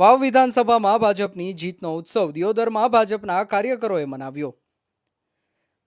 વાવ વિધાનસભામાં ભાજપની જીતનો ઉત્સવ દિયોદરમાં ભાજપના કાર્યકરોએ મનાવ્યો.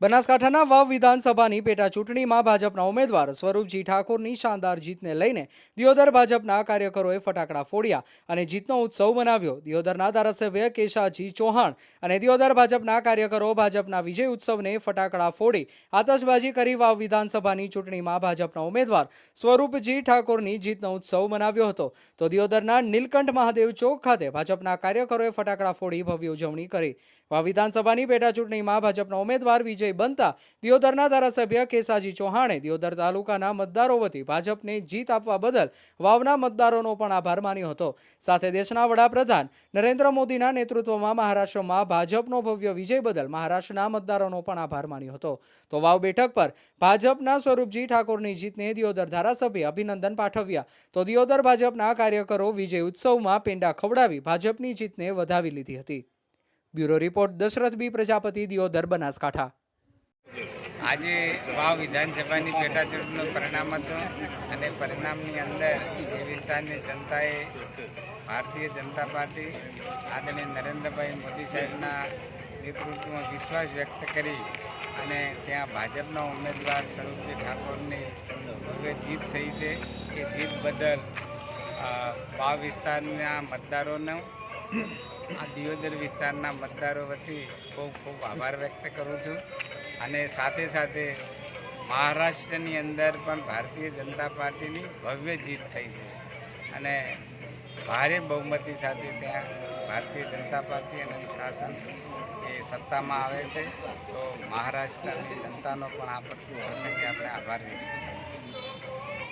બનાસકાંઠાના વાવ વિધાનસભાની પેટા ચૂંટણીમાં ભાજપના ઉમેદવાર સ્વરૂપજી ઠાકોરની શાનદાર જીતને લઈને દિયોદર ભાજપના કાર્યકરોએ ફટાકડા ફોડ્યા અને જીતનો ઉત્સવ મનાવ્યો. દિયોદરના ધારાસભ્ય કેશાજી ચૌહાણ અને દિયોદર ભાજપના કાર્યકરો ભાજપના વિજય ઉત્સવને ફટાકડા ફોડી આતશબાજી કરી વાવ વિધાનસભાની ચૂંટણીમાં ભાજપના ઉમેદવાર સ્વરૂપજી ઠાકોરની જીતનો ઉત્સવ મનાવ્યો હતો. તો દિયોદરના નીલકંઠ મહાદેવ ચોક ખાતે ભાજપના કાર્યકરોએ ફટાકડા ફોડી ભવ્ય ઉજવણી કરી. વાવ વિધાનસભાની પેટા ચૂંટણીમાં ભાજપના ઉમેદવાર વિજય બનતા. દિયોદરના ધારાસભ્ય કેસાજી ચૌહાણે દિયોદર તાલુકાના મતદારો વતી ભાજપને જીત આપવા બદલ વાવના મતદારોનો પણ આભાર માન્યો હતો. સાથે દેશના વડાપ્રધાન નરેન્દ્ર મોદીના નેતૃત્વમાં મહારાષ્ટ્રમાં ભાજપનો ભવ્ય વિજય બદલ મહારાષ્ટ્રના મતદારોનો પણ આભાર માન્યો હતો. તો વાવ બેઠક પર ભાજપના સ્વરૂપજી ઠાકોરની જીતને દિયોદર ધારાસભ્ય અભિનંદન પાઠવ્યા. તો દિયોદર ભાજપના કાર્યકરો વિજય ઉત્સવમાં પેંડા ખવડાવી ભાજપની જીતને વધાવી લીધી હતી. Bureau report Dashrath B Prajapati, Deodar Banaskantha. આજે વાવ વિધાનસભાની પેટાચૂંટણીનું પરિણામ હતું અને પરિણામની અંદર એ વિસ્તારની જનતાએ ભારતીય જનતા પાર્ટી આદરણીય નરેન્દ્રભાઈ મોદી સાહેબના નેતૃત્વમાં વિશ્વાસ વ્યક્ત કરી અને ત્યાં ભાજપના ઉમેદવાર સ્વરૂપજી ઠાકોરની ભવ્ય જીત થઈ છે એ જીત બદલ વાવ વિસ્તારના મતદારોનો, આ દિયોદર વિસ્તારના મતદારો વતી ખૂબ ખૂબ આભાર વ્યક્ત કરું છું. અને સાથે સાથે મહારાષ્ટ્રની અંદર પણ ભારતીય જનતા પાર્ટીની ભવ્ય જીત થઈ છે. અને ભારે બહુમતી સાથે ત્યાં ભારતીય જનતા પાર્ટી અને શાસન એ સત્તામાં આવે છે. તો મહારાષ્ટ્રની જનતાનો પણ આ પ્રસંગે આપણે આભાર વ્યક્ત